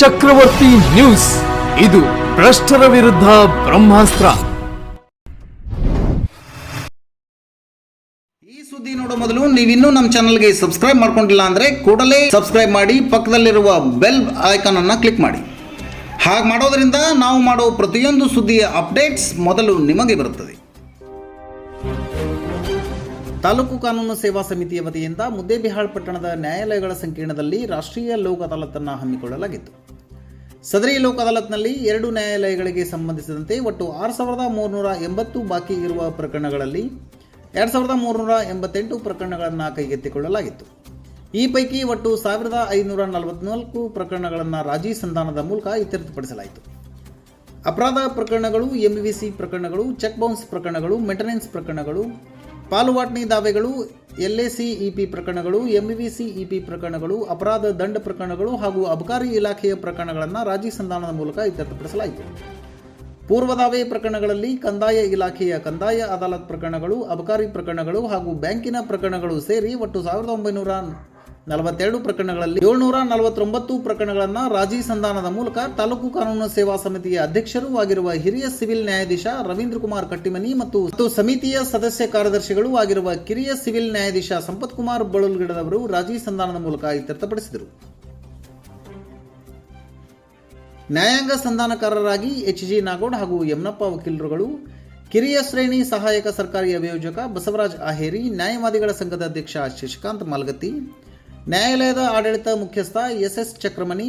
ಚಕ್ರವರ್ತಿ news. ಇದು ಭ್ರಷ್ಟರ ವಿರುದ್ಧ ಬ್ರಹ್ಮಾಸ್ತ್ರ. ಈ ಸುದ್ದಿ ನೋಡೋ ಮೊದಲು ನೀವಿನ್ನೂ ನಮ್ಮ ಚಾನಲ್ಗೆ ಸಬ್ಸ್ಕ್ರೈಬ್ ಮಾಡ್ಕೊಂಡಿಲ್ಲ ಅಂದ್ರೆ ಕೂಡಲೇ ಸಬ್ಸ್ಕ್ರೈಬ್ ಮಾಡಿ, ಪಕ್ಕದಲ್ಲಿರುವ ಬೆಲ್ ಐಕಾನ್ ಅನ್ನು ಕ್ಲಿಕ್ ಮಾಡಿ. ಹಾಗೆ ಮಾಡೋದ್ರಿಂದ ನಾವು ಮಾಡೋ ಪ್ರತಿಯೊಂದು ಸುದ್ದಿಯ ಅಪ್ಡೇಟ್ಸ್ ಮೊದಲು ನಿಮಗೆ ಬರುತ್ತದೆ. ತಾಲೂಕು ಕಾನೂನು ಸೇವಾ ಸಮಿತಿಯ ವತಿಯಿಂದ ಮುದ್ದೇಬಿಹಾಳ್ ಪಟ್ಟಣದ ನ್ಯಾಯಾಲಯಗಳ ಸಂಕೀರ್ಣದಲ್ಲಿ ರಾಷ್ಟ್ರೀಯ ಲೋಕ ಅದಾಲತನ್ನು ಹಮ್ಮಿಕೊಳ್ಳಲಾಗಿತ್ತು. ಸದರಿ ಲೋಕ್ ಅದಾಲತ್ನಲ್ಲಿ ಎರಡು ನ್ಯಾಯಾಲಯಗಳಿಗೆ ಸಂಬಂಧಿಸಿದಂತೆ ಒಟ್ಟು ಆರು ಸಾವಿರದ ಮೂರುನೂರ ಎಂಬತ್ತು ಬಾಕಿ ಇರುವ ಪ್ರಕರಣಗಳಲ್ಲಿ ಎರಡು ಸಾವಿರದ ಮೂರುನೂರ ಎಂಬತ್ತೆಂಟು ಪ್ರಕರಣಗಳನ್ನು ಕೈಗೆತ್ತಿಕೊಳ್ಳಲಾಗಿತ್ತು. ಈ ಪೈಕಿ ಒಟ್ಟು ಸಾವಿರದ ಐನೂರ ನಲವತ್ನಾಲ್ಕು ಪ್ರಕರಣಗಳನ್ನು ರಾಜಿ ಸಂಧಾನದ ಮೂಲಕ ಇತ್ಯರ್ಥಪಡಿಸಲಾಯಿತು. ಅಪರಾಧ ಪ್ರಕರಣಗಳು ಎಂಬಿವಿಸಿ ಪ್ರಕರಣಗಳು ಚೆಕ್ ಬೌನ್ಸ್ ಪ್ರಕರಣಗಳು ಮೇಂಟೆನೆನ್ಸ್ ಪ್ರಕರಣಗಳು ಪಾಲುವಾಟ್ನಿ ದಾವೆಗಳು ಎಲ್ಎಸಿ ಇಪಿ ಪ್ರಕರಣಗಳು, ಎಂವಿಸಿ ಇಪಿ ಪ್ರಕರಣಗಳು, ಅಪರಾಧ ದಂಡ ಪ್ರಕರಣಗಳು ಹಾಗೂ ಅಬಕಾರಿ ಇಲಾಖೆಯ ಪ್ರಕರಣಗಳನ್ನು ರಾಜಿ ಸಂಧಾನದ ಮೂಲಕ ಇತ್ಯರ್ಥಪಡಿಸಲಾಯಿತು. ಪೂರ್ವದಾವೆ ಪ್ರಕರಣಗಳಲ್ಲಿ ಕಂದಾಯ ಇಲಾಖೆಯ ಕಂದಾಯ ಅದಾಲತ್ ಪ್ರಕರಣಗಳು, ಅಬಕಾರಿ ಪ್ರಕರಣಗಳು ಹಾಗೂ ಬ್ಯಾಂಕಿನ ಪ್ರಕರಣಗಳು ಸೇರಿ ಒಟ್ಟು ಸಾವಿರದ ಒಂಬೈನೂರ ನಲವತ್ತೆರಡು ಪ್ರಕರಣಗಳಲ್ಲಿ ಏಳ್ನೂರ ನಲವತ್ತೊಂಬತ್ತು ಪ್ರಕರಣಗಳನ್ನು ರಾಜಿ ಸಂಧಾನದ ಮೂಲಕ ತಾಲೂಕು ಕಾನೂನು ಸೇವಾ ಸಮಿತಿಯ ಅಧ್ಯಕ್ಷರೂ ಆಗಿರುವ ಹಿರಿಯ ಸಿವಿಲ್ ನ್ಯಾಯಾಧೀಶ ರವೀಂದ್ರ ಕುಮಾರ್ ಕಟ್ಟಿಮನಿ ಮತ್ತು ಸಮಿತಿಯ ಸದಸ್ಯ ಕಾರ್ಯದರ್ಶಿಗಳು ಆಗಿರುವ ಕಿರಿಯ ಸಿವಿಲ್ ನ್ಯಾಯಾಧೀಶ ಸಂಪತ್ ಕುಮಾರ್ ಬಳುಲ್ಗಿಡದವರು ರಾಜಿ ಸಂಧಾನದ ಮೂಲಕ ಇತ್ಯರ್ಥಪಡಿಸಿದರು ನ್ಯಾಯಾಂಗ ಸಂಧಾನಕಾರರಾಗಿ ಎಚ್ ಜಿ ನಾಗೋಡ್ ಹಾಗೂ ಯಮನಪ್ಪ ವಕೀಲರುಗಳು, ಕಿರಿಯ ಶ್ರೇಣಿ ಸಹಾಯಕ ಸರ್ಕಾರಿ ಅಭಿಯೋಜಕ ಬಸವರಾಜ್ ಆಹೇರಿ, ನ್ಯಾಯವಾದಿಗಳ ಸಂಘದ ಅಧ್ಯಕ್ಷ ಶಶಿಕಾಂತ್ ಮಾಲ್ಗತ್ತಿ ನ್ಯಾಯಾಲಯದ ಆಡಳಿತ ಮುಖ್ಯಸ್ಥ ಎಸ್ ಎಸ್ ಚಕ್ರಮಣಿ,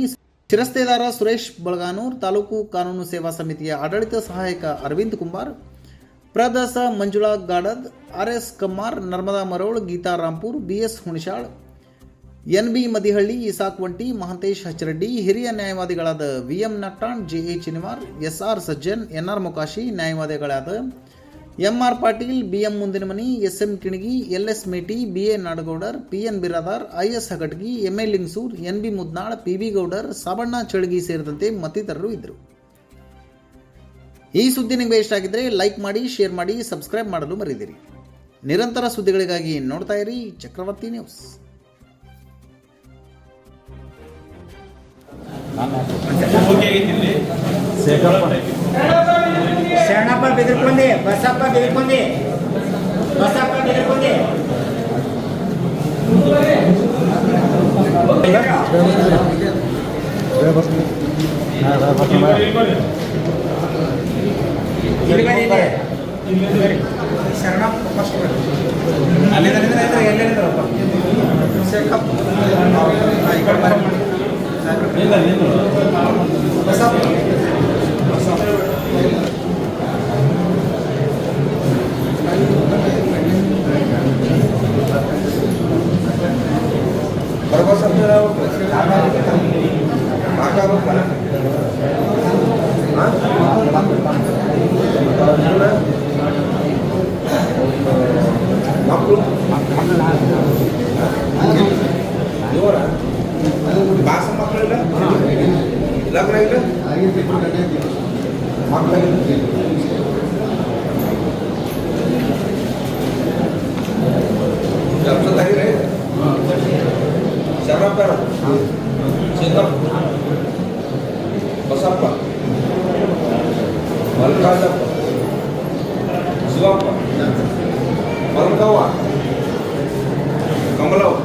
ಶಿರಸ್ತೇದಾರ ಸುರೇಶ್ ಬಳಗಾನೂರ್, ತಾಲೂಕು ಕಾನೂನು ಸೇವಾ ಸಮಿತಿಯ ಆಡಳಿತ ಸಹಾಯಕ Arvind Kumar ಪ್ರದಸ Manjula Gadad, R S Kammar, Narmada Marol, Geeta Rampur BS Hunashal, N B Madihalli, Isak Vanti Mahantesh Hachchareddy, ಹಿರಿಯ ನ್ಯಾಯವಾದಿಗಳಾದ V M Nattan, J A Chinivar S R Sajjan, N R Mokashi, ನ್ಯಾಯವಾದಿಗಳಾದ M R Patil B M Mundinamani S M Kinagi L S Meti B A Nadagoudar P N Biradar I S Hagatgi M A Lingasur N B Mudnal P B Goudar Sabanna Chalagi ಸೇರಿದಂತೆ ಮತ್ತಿತರರು ಇದ್ದರು ಈ ಸುದ್ದಿ ನಿಮಗೆ ಇಷ್ಟ ಆಗಿದ್ರೆ like ಮಾಡಿ share ಮಾಡಿ ಸಬ್ಸ್ಕ್ರೈಬ್ ಮಾಡಲು ಮರೆಯದಿರಿ ನಿರಂತರ ಸುದ್ದಿಗಳಿಗಾಗಿ ನೋಡ್ತಾ ಇರಿ Chakravarti news ಶರಣಪ್ಪ ಬೆದರ್ಕೊಂಡೆ ಬಸಪ್ಪ ಬೆದರ್ಕೊಂಡೆ ಬಸಪ್ಪ ಬೆದರ್ಕೊಂಡೆ ಇಲ್ಲಿ ಬನ್ನಿ, ಇಲ್ಲಿ. ಶರಣಪ್ಪ ಫಸ್ಟ್ ಬರ್ರಿ. ಅಲ್ಲಿಂದ ಅಲ್ಲಿಂದ ಇದ್ರೆ ಎಲ್ಲಿಂದ್ರಪ್ಪ? ಶರಣಪ್ಪ. ಹಾ, ಈ ಕಡೆ ಬರ್ರಿ. ಬಸಪ್ಪ ಭಾಷ ಮಕ್ಕಳಿಲ್ಲ ಲಗ್ನ ಇಲ್ಲ ಮಕ್ಕಳಿಲ್ಲ ಶರಣಪ್ಪ ಸಿದ್ದಪ್ಪ ಬಸಪ್ಪ ಮಲ್ಲಿಕಾರ್ಜಪ್ಪ ಶಿವಪ್ಪ ಮಲ್ಕವ್ವ ಕಮಲವ್ವ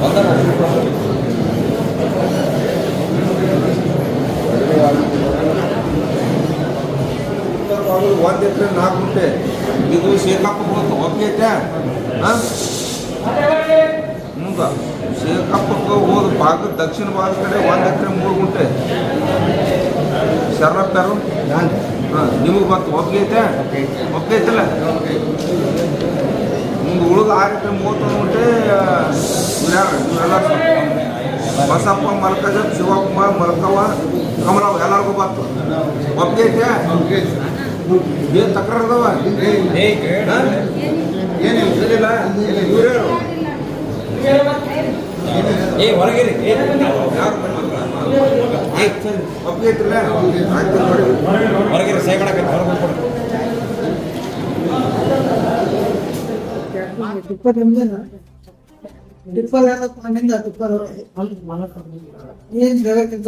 ಬಂದರ ಒಂದು ಎಕರೆ ನಾಲ್ಕು ಗುಂಟೆ ಇದು ಶೇಖಪ್ಪ ಬಂತು ಒಬ್ಬ ಐತೆ ಹಾಂ ಮುಂದೆ ಶೇಖಪ್ಪಕ್ಕೆ ಹೋದ ಭಾಗ ದಕ್ಷಿಣ ಭಾಗದ ಕಡೆ ಒಂದು ಎಕರೆ ಮೂರು ಗುಂಟೆ ಶರಣಪ್ಪರು ಹಾಂ ನಿಮಗೆ ಬಂತು ಒಪ್ಪಿಗೆ ಐತಲ್ಲ ಮುಂದೆ ಉಳಿದ ಆರು ಎಕರೆ ಮೂವತ್ತೊಂದು ಗುಂಟೆ ಇವರೆಲ್ಲ ಬಸಪ್ಪ ಮಲ್ಕಜ ಶಿವಪ್ಪ ಮಲ್ಕವ್ವ ಕಮಲವ್ವ ಎಲ್ಲರಿಗೂ ಬಂತು ಒಪ್ಪಿಗೆ ಐತೆ ಏನು ತಕರಾರು ಅದಾವ ಹಾಂ? ಏನಿಲ್ಲ ಇವ್ರ್ಯಾರು ಏ ಹೊರಗಿರಿ ಏ ಯಾರು ಏ ಒಪ್ಪಿಗೆ ಐತ್ರಲ್ಲ ಆಯ್ತು ನೋಡಿ ಹೊರಗಿರಿ ಸೈ ಮಾಡಕ್ಕೆ ಹೊರಗೆ ಹೋಗ್ಬಿಡು ಟಿಪ್ಪರ್ ಮಣ್ಣಿಂದ ಟಿಪ್ಪರ್ ಏನ್ ಜಾಗ ಕೆಲಸ